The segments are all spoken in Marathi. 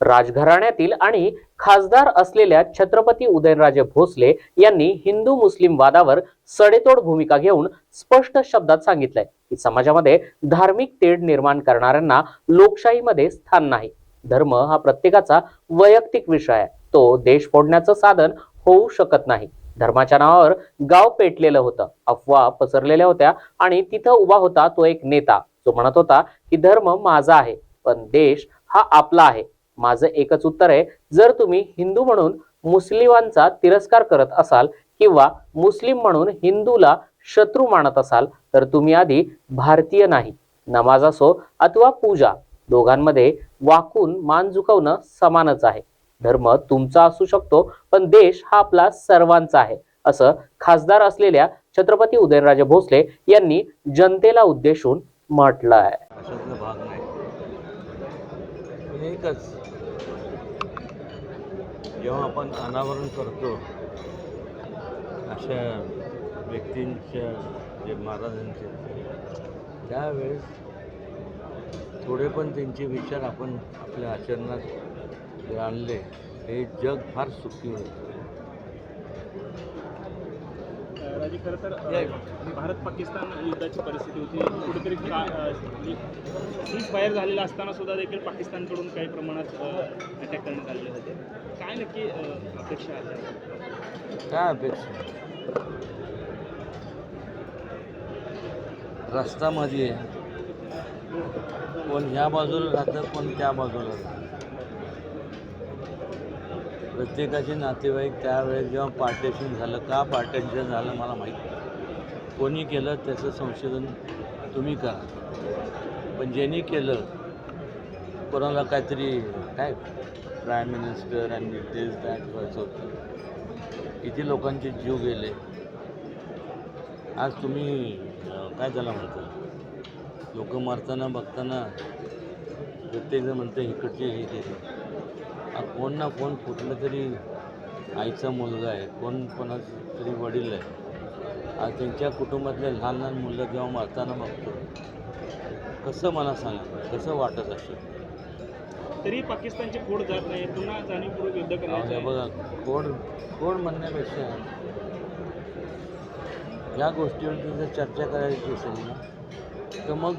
राजघराण्यातील आणि खासदार असलेल्या छत्रपती उदयनराजे भोसले यांनी हिंदू मुस्लिम वादावर सडेतोड भूमिका घेऊन स्पष्ट शब्दात सांगितलंय की समाजामध्ये धार्मिक तेढ निर्माण करणाऱ्यांना लोकशाहीमध्ये स्थान नाही. धर्म हा प्रत्येकाचा वैयक्तिक विषय आहे. तो देश फोडण्याचं साधन होऊ शकत नाही. धर्माच्या नावावर गाव पेटलेलं होतं अफवा पसरलेल्या होत्या आणि तिथं उभा होता तो एक नेता. जो म्हणत होता की धर्म माझा आहे पण देश हा आपला आहे. माझं एकच उत्तर आहे जर तुम्ही हिंदू म्हणून मुस्लिमांचा तिरस्कार करत असाल किंवा मुस्लिम म्हणून हिंदूला शत्रू मानत असाल तर तुम्ही आधी भारतीय नाही नमाज असो अथवा पूजा दोघांमध्ये वाकून मान झुकवणं समानच आहे. धर्म तुमचा असू शकतो पण देश हा आपला सर्वांचा आहे असं खासदार असलेल्या छत्रपती उदयनराजे भोसले यांनी जनतेला उद्देशून म्हटलं आहे एकच. जेव्हा आपण अनावरण करतो अशा व्यक्तींच्या जे महाराजांचे त्यावेळेस थोडे पण त्यांचे विचार आपण आपल्या आचरणात आणले हे जग फार सुखी होतं. राजे खरं तर भारत पाकिस्तान युद्धाची परिस्थिती होती. कुठेतरी सीज फायर झालेला असताना सुद्धा देखील पाकिस्तानकडून काही प्रमाणात अटॅक करण्यात आलेले होते. काय नक्की अपेक्षा आहे? काय अपेक्षा? रस्त्यामध्ये कोण ह्या बाजूला राहतं कोण त्या बाजूला राहतं. प्रत्येकाचे नातेवाईक त्यावेळेस जेव्हा पार्टेशन झालं का पार्टेशन झालं मला माहीत नाही. कोणी केलं त्याचं संशोधन तुम्ही करा. पण ज्यांनी केलं कोणाला काहीतरी काय प्राईम मिनिस्टर आणि दिस दॅट व्हायचं होतं किती लोकांचे जीव गेले. आज तुम्ही काय त्याला म्हणतो? लोक मरताना बघताना प्रत्येकजण म्हणतं इकडचे हे केले कोण ना कोण कुठलं तरी आईचा मुलगा आहे कोण कोणाचं तरी वडील आहे. आज त्यांच्या कुटुंबातले लहान लहान मुलं जेव्हा मरताना बघतो कसं मला सांगा कसं वाटत असेल? तरी पाकिस्तानची फोड जात नाही पुन्हा जाणीवपूर्वक युद्ध हे बघा कोड कोड म्हणण्यापेक्षा या गोष्टीवरती जर चर्चा करायची असेल ना तर मग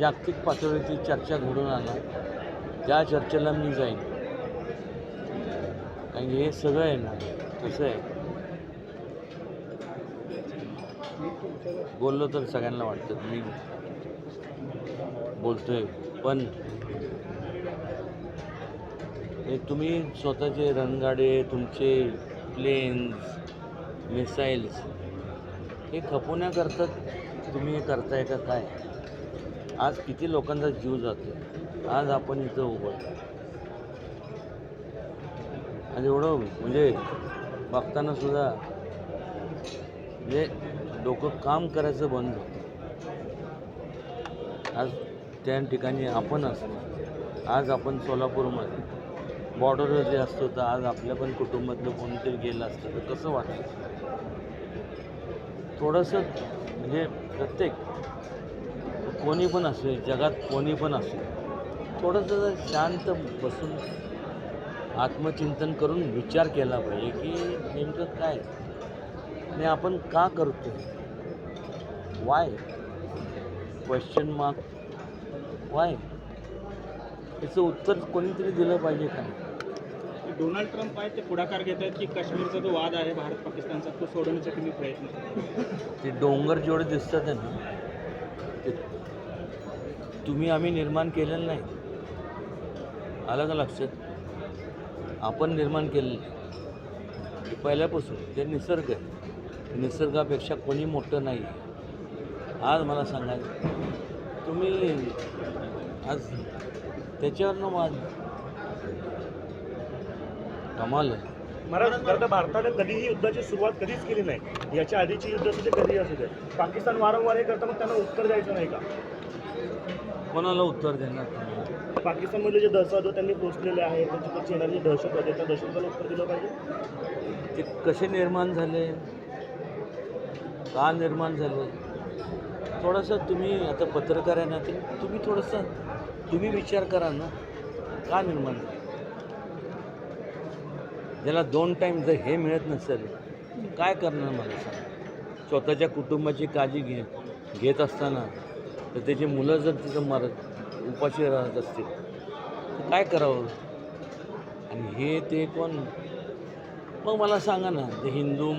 जागतिक पातळीवरती चर्चा घडून आणा त्या चर्चेला मी जाईन. कारण की हे सगळं आहे ना कसं आहे. बोललो तर सगळ्यांना वाटतं मी बोलतोय पण हे तुम्ही स्वतःचे रणगाडे तुमचे प्लेन्स मिसाईल्स हे खपवण्याकरता तुम्ही हे करताय का काय? आज किती लोकांचा जीव जातो आज आपण इथं उभं आणि एवढं म्हणजे बघताना सुद्धा म्हणजे डोकं काम करायचं बंद होतं. आज त्या ठिकाणी आपण असतो. आज आपण सोलापूरमध्ये बॉर्डरवर जे असतो तर आज आपल्या पण कुटुंबातलं कोणीतरी गेलं असतं तर कसं वाटतं? थोडंसं म्हणजे प्रत्येक कोणी पण असू जगात कोणी पण असू थोडंसं शांत बसून आत्मचिंतन करून विचार केला पाहिजे की नेमकं काय? आणि आपण का करतो वाय क्वेश्चन मार्क वाय याचं उत्तर कोणीतरी दिलं पाहिजे का? डोनाल्ड ट्रम्प आहेत ते पुढाकार घेत आहेत की काश्मीरचा जो वाद आहे भारत पाकिस्तानचा तो सोडवण्याचा तुम्ही प्रयत्न. ते डोंगर जेवढे दिसतात आहे ना ते तुम्ही आम्ही निर्माण केलेलं नाही. आलं का लक्षात? आपण निर्माण केलेलं पहिल्यापासून ते निसर्ग आहे निसर्गापेक्षा कोणी मोठं नाही. आज मला सांगा तुम्ही आज त्याच्यावरनं वाद कमाल आहे. महाराज भारताने कधीही युद्धाची सुरुवात कधीच केली नाही. याच्या आधीची युद्ध असू दे कधीही असू दे. पाकिस्तान वारंवार हे करतं मग त्यांना उत्तर द्यायचं नाही का? कोणाला उत्तर देणार तुम्ही पाकिस्तानमधले जे दहशतवाद त्यांनी पोचलेले आहेत. त्यांच्याकडची येणारी जी दहशतवाद आहे त्या दहशतवादाला उत्तर दिलं पाहिजे. ते कसे निर्माण झाले? का निर्माण झाले? थोडंसं तुम्ही आता पत्रकार आहे ना ते तुम्ही थोडंसं तुम्ही विचार करा ना. का निर्माण झालं? ज्याला दोन टाईम जर हे मिळत नसेल काय करणार मला सांग? स्वतःच्या कुटुंबाची काळजी घे घेत असताना तर त्याची मुलं जर तिथं मरत उपाशी राहत असतील. तर काय करावं? आणि हे ते कोण? मग मला सांगा ना ते हिंदू